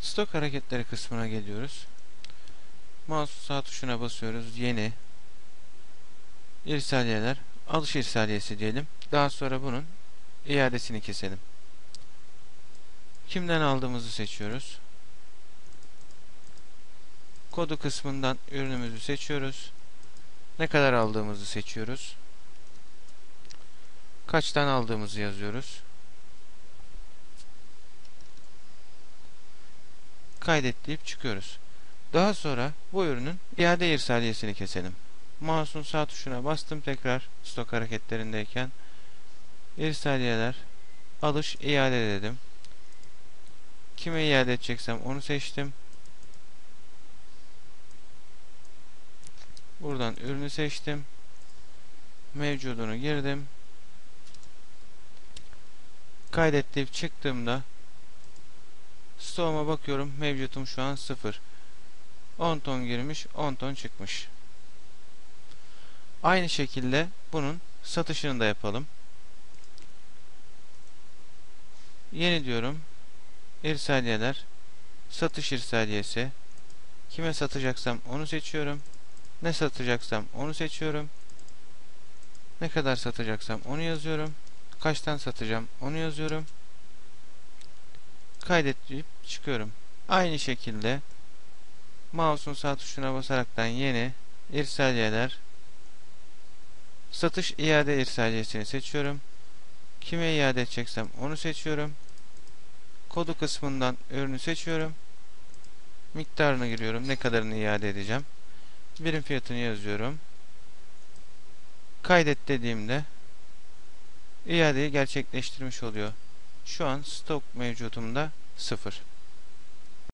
Stok hareketleri kısmına geliyoruz. Mouse sağ tuşuna basıyoruz. Yeni. İrsaliyeler. Alış irsaliyesi diyelim. Daha sonra bunun iadesini keselim. Kimden aldığımızı seçiyoruz. Kodu kısmından ürünümüzü seçiyoruz. Ne kadar aldığımızı seçiyoruz. Kaçtan aldığımızı yazıyoruz. Kaydet deyip çıkıyoruz. Daha sonra bu ürünün iade irsaliyesini keselim. Mouse'un sağ tuşuna bastım tekrar stok hareketlerindeyken irsaliyeler alış iade dedim. Kime iade edeceksem onu seçtim. Buradan ürünü seçtim. Mevcudunu girdim. Kaydet deyip çıktığımda stoğuma bakıyorum. Mevcutum şu an 0. 10 ton girmiş, 10 ton çıkmış. Aynı şekilde bunun satışını da yapalım. Yeni diyorum. İrsaliyeler. Satış irsaliyesi. Kime satacaksam onu seçiyorum. Ne satacaksam onu seçiyorum. Ne kadar satacaksam onu yazıyorum. Kaçtan satacağım onu yazıyorum. Kaydet deyip çıkıyorum. Aynı şekilde mouse'un sağ tuşuna basaraktan yeni irsaliyeler satış iade irsaliyesini seçiyorum. Kime iade edeceksem onu seçiyorum. Kodu kısmından ürünü seçiyorum. Miktarını giriyorum. Ne kadarını iade edeceğim. Birim fiyatını yazıyorum. Kaydet dediğimde iadeyi gerçekleştirmiş oluyor. Şu an stok mevcutumda 0.